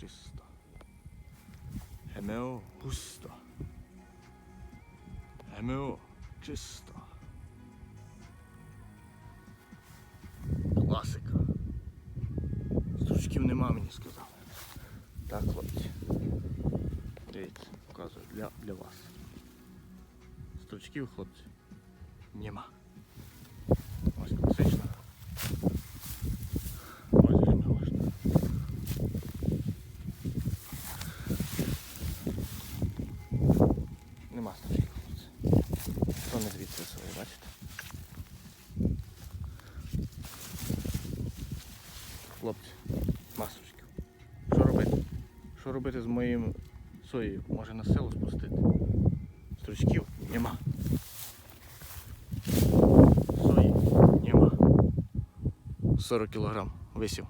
чисто. ГМО пусто. ГМО чисто. Класика. Стручків нема, мені сказали. Так, хлопці. Дивіться, показую для, для вас. Стручків, хлопці, нема. Нема хлопці. Не звідси своє, бачите? Хлопці, стручків. Що робити? Що робити з моїм соєю? Може на село спустити? Стручків нема. Сої нема. 40 кілограм висів.